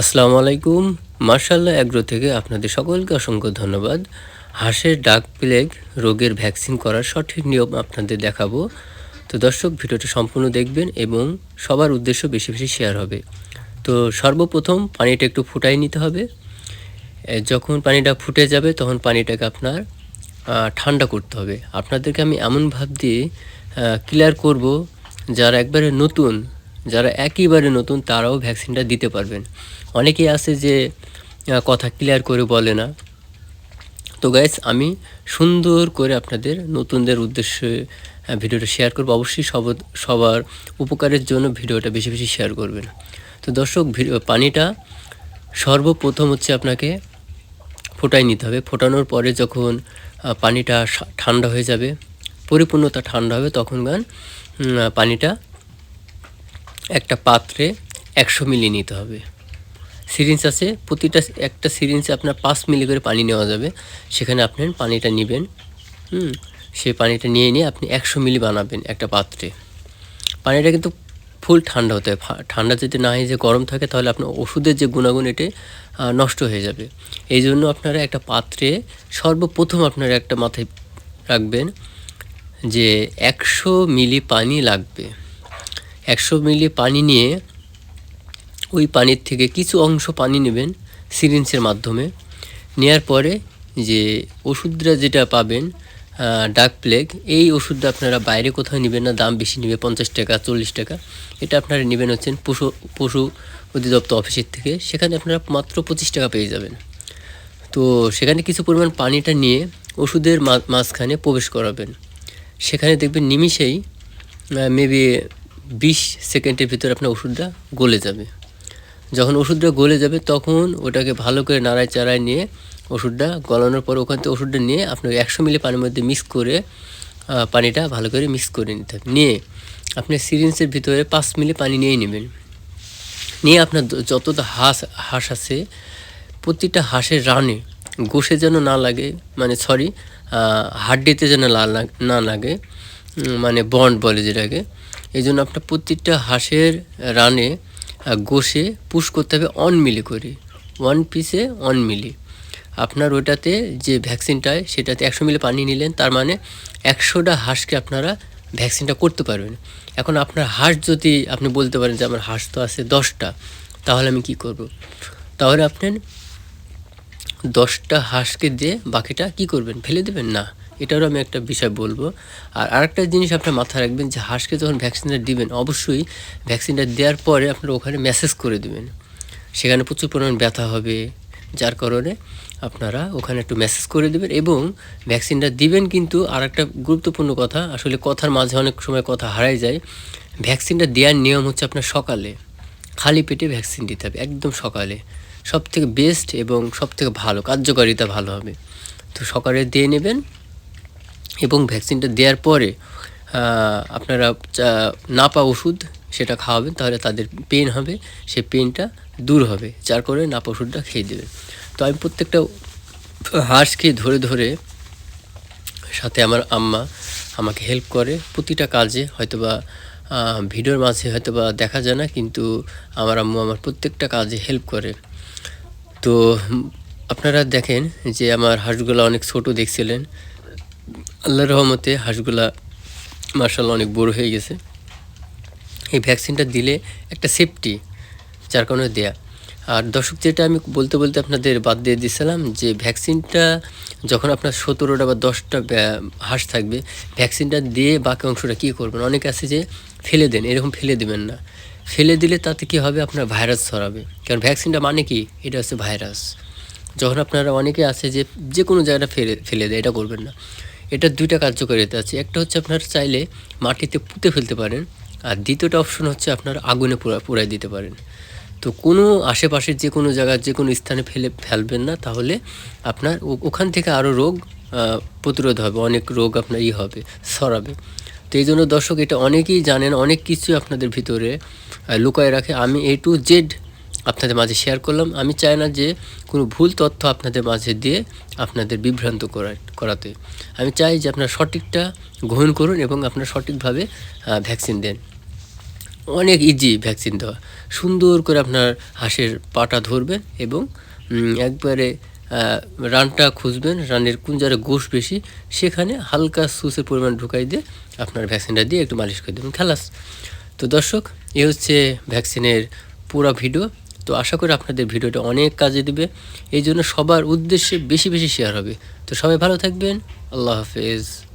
আসসালামু আলাইকুম মার্শাল্লাহ অ্যাগ্রো থেকে আপনাদের সকলকে অসংখ্য ধন্যবাদ। হাঁসের ডাক প্লেগ রোগের ভ্যাকসিন করার সঠিক নিয়ম আপনাদের দেখাবো। তো দর্শক, ভিডিওটা সম্পূর্ণ দেখবেন এবং সবার উদ্দেশ্য বেশি বেশি শেয়ার হবে। তো সর্বপ্রথম পানিটা একটু ফুটাই নিতে হবে। যখন পানিটা ফুটে যাবে তখন পানিটাকে আপনার ঠান্ডা করতে হবে। আপনাদেরকে আমি এমন ভাব দিয়ে ক্লিয়ার করব, যারা একবারে নতুন যারা একেবারে নতুন, তারাও ভ্যাকসিনটা দিতে পারবেন। অনেকেই আছে যে কথা ক্লিয়ার করে বলে না। তো গাইস আমি সুন্দর করে আপনাদের নতুনদের উদ্দেশ্যে ভিডিওটা শেয়ার করব। অবশ্যই সব, সবার উপকারের জন্য ভিডিওটা বেশি বেশি শেয়ার করবেন। তো দর্শক পানিটা সর্বপ্রথম হচ্ছে আপনাকে ফোটাই নিতে হবে। ফোটানোর পরে যখন পানিটা ঠান্ডা হয়ে যাবে, পরিপূর্ণতা ঠান্ডা হবে, তখন গান পানিটা একটা পাত্রে একশো মিলি নিতে হবে। সিরিঞ্জ আছে, প্রতিটা একটা সিরিঞ্জে আপনার পাঁচ মিলি করে পানি নেওয়া যাবে। সেখানে আপনি পানিটা নেবেন, হুম? সেই পানিটা নিয়ে নিয়ে আপনি একশো মিলি বানাবেন একটা পাত্রে। পানিটা কিন্তু ফুল ঠান্ডা হতে হয়। ঠান্ডা যদি না হয়, যে গরম থাকে, তাহলে আপনার ওষুধের যে গুণাগুণ এটি নষ্ট হয়ে যাবে। এই জন্য আপনারা একটা পাত্রে সর্বপ্রথম আপনারা একটা মাথায় রাখবেন যে একশো মিলি পানি লাগবে। একশো মিলি পানি নিয়ে ওই পানির থেকে কিছু অংশ পানি নেবেন সিরিঞ্জের মাধ্যমে। নেয়ার পরে যে ওষুধটা যেটা পাবেন ডাক প্লেগ এই ওষুধটা আপনারা বাইরে কোথাও নেবেন না, দাম বেশি নেবে পঞ্চাশ টাকা, চল্লিশ টাকা। এটা আপনারা নেবেন হচ্ছেন পশু পশু অধিদপ্তর অফিসের থেকে, সেখানে আপনারা মাত্র পঁচিশ টাকা পেয়ে যাবেন। তো সেখানে কিছু পরিমাণ পানিটা নিয়ে ওষুধের মাঝখানে প্রবেশ করাবেন। সেখানে দেখবেন নিমিষেই মেবি বিশ সেকেন্ডের ভিতরে আপনার ওষুধটা গলে যাবে। যখন ওষুধটা গলে যাবে, তখন ওটাকে ভালো করে নাড়ায় চাড়ায় নিয়ে ওষুধটা গলানোর পর ওখান থেকে ওষুধটা নিয়ে আপনার একশো মিলি পানির মধ্যে মিক্স করে পানিটা ভালো করে মিক্স করে নিতে হবে। নিয়ে আপনি সিরিঞ্জের ভিতরে পাঁচ মিলি পানি নিয়ে নেবেন। নিয়ে আপনার য- যতটা হাঁস হাঁস আছে, প্রতিটা হাঁসের রানে গোষে যেন না লাগে মানে সরি হাড্ডিতে যেন না লাগে মানে বন্ড বলে যেটাকে এই জন্য আপনার প্রত্যেকটা হাঁসের রানে গোষে পুশ করতে হবে অন মিলি করে। ওয়ান পিসে অন মিলি আপনার ওটাতে যে ভ্যাকসিনটায় সেটাতে একশো মিলি পানি নিলেন, তার মানে একশোটা হাঁসকে আপনারা ভ্যাকসিনটা করতে পারবেন। এখন আপনার হাঁস যদি আপনি বলতে পারেন যে আমার হাঁস তো আছে দশটা, তাহলে আমি কি করব। তাহলে আপনি দশটা হাঁসকে দিয়ে বাকিটা কি করবেন? ফেলে দেবেন? না। এটারও আমি একটা বিষয় বলব। আর আরেকটা জিনিস আপনার মাথায় রাখবেন যে হাঁসকে যখন ভ্যাকসিনটা দিবেন, অবশ্যই ভ্যাকসিনটা দেওয়ার পরে আপনারা ওখানে মেসেজ করে দিবেন। সেখানে প্রচুর পরিমাণ ব্যথা হবে, যার কারণে আপনারা ওখানে একটু মেসেজ করে দেবেন এবং ভ্যাকসিনটা দিবেন কিন্তু আর একটা গুরুত্বপূর্ণ কথা, আসলে কথার মাঝে অনেক সময় কথা হারাই যায়। ভ্যাকসিনটা দেওয়ার নিয়ম হচ্ছে আপনার সকালে খালি পেটে ভ্যাকসিন দিতে হবে, একদম সকালে। সব থেকে বেস্ট এবং সব থেকে ভালো, কার্যকারিতা ভালো হবে। তো সকালে দিয়ে নেবেন এবং ভ্যাকসিনটা দেওয়ার পরে আপনারা চা- নাপা ওষুধ সেটা খাওয়াবেন, তাহলে তাদের পেন হবে, সেই পেনটা দূর হবে, যার করে নাপা ওষুধটা খেয়ে দেবেন। তো আমি প্রত্যেকটা হাঁসকে ধরে ধরে সাথে আমার আম্মা আমাকে হেল্প করে। প্রতিটা কাজে হয়তোবা ভিডিওর মাঝে হয়তোবা দেখা যায় না, কিন্তু আমার আম্মু আমার প্রত্যেকটা কাজে হেল্প করে। তো, আপনারা দেখেন যে আমার হাঁসগুলো অনেক ছোট দেখছিলেন। আল্লাহর রহমতে হাঁসগুলা মার্শাল্লাহ অনেক বড় হয়ে গেছে। এই ভ্যাকসিনটা দিলে একটা সেফটি যার কারণে দেয়া। আর দর্শক, যেটা আমি বলতে বলতে আপনাদের বাদ দিয়ে দিয়েছিলাম যে ভ্যাকসিনটা যখন আপনার সতেরোটা বা দশটা হাঁস থাকবে, ভ্যাকসিনটা দিয়ে বাকি অংশটা কী করবেন? অনেকে আছে যে ফেলে দেন, এরকম ফেলে দেবেন না। ফেলে দিলে তাতে কী হবে? আপনার ভাইরাস ছড়াবে। কারণ ভ্যাকসিনটা মানে কি? এটা হচ্ছে ভাইরাস যখন আপনারা অনেকে আছে যে যে কোনো জায়গাটা ফেলে ফেলে দেয়, এটা করবেন না। এটা দুইটা কার্যকারিতা আছে। একটা হচ্ছে আপনার চাইলে মাটিতে পুঁতে ফেলতে পারেন, আর দ্বিতীয়টা অপশন হচ্ছে আপনার আগুনে পোড়া পোড়াই দিতে পারেন। তো কোনো আশেপাশের যে কোনো জায়গার যে কোনো স্থানে ফেলে ফেলবেন না, তাহলে আপনার ওখান থেকে আরও রোগ প্রতিরোধ হবে, অনেক রোগ আপনার ই হবে সরাবে তো এই জন্য দর্শক এটা অনেকেই জানেন, অনেক কিছু আপনাদের ভিতরে লুকায় রাখে। আমি এ টু জেড আপনাদের মাঝে শেয়ার করলাম। আমি চাই না যে কোনো ভুল তথ্য আপনাদের মাঝে দিয়ে আপনাদের বিভ্রান্ত করা, করাতে। আমি চাই যে আপনার সঠিকটা গ্রহণ করুন এবং আপনার সঠিকভাবে ভ্যাকসিন দেন। অনেক ইজি ভ্যাকসিন দেওয়া। সুন্দর করে আপনার হাঁসের পাটা ধরবেন এবং একবারে রানটা খুঁজবেন, রানের কোন জায়গায় গোশ বেশি, সেখানে হালকা সুসের পরিমাণ ঢুকাই দিয়ে আপনার ভ্যাকসিনটা দিয়ে একটু মালিশ করে দেবেন। খালাস। তো দর্শক, এ হচ্ছে ভ্যাকসিনের পুরো ভিডিও তো আশা করি আপনাদের ভিডিওটা অনেক কাজে দেবে। এই জন্য সবার উদ্দেশ্যে বেশি বেশি শেয়ার হবে। তো সবাই ভালো থাকবেন। আল্লাহ হাফেজ।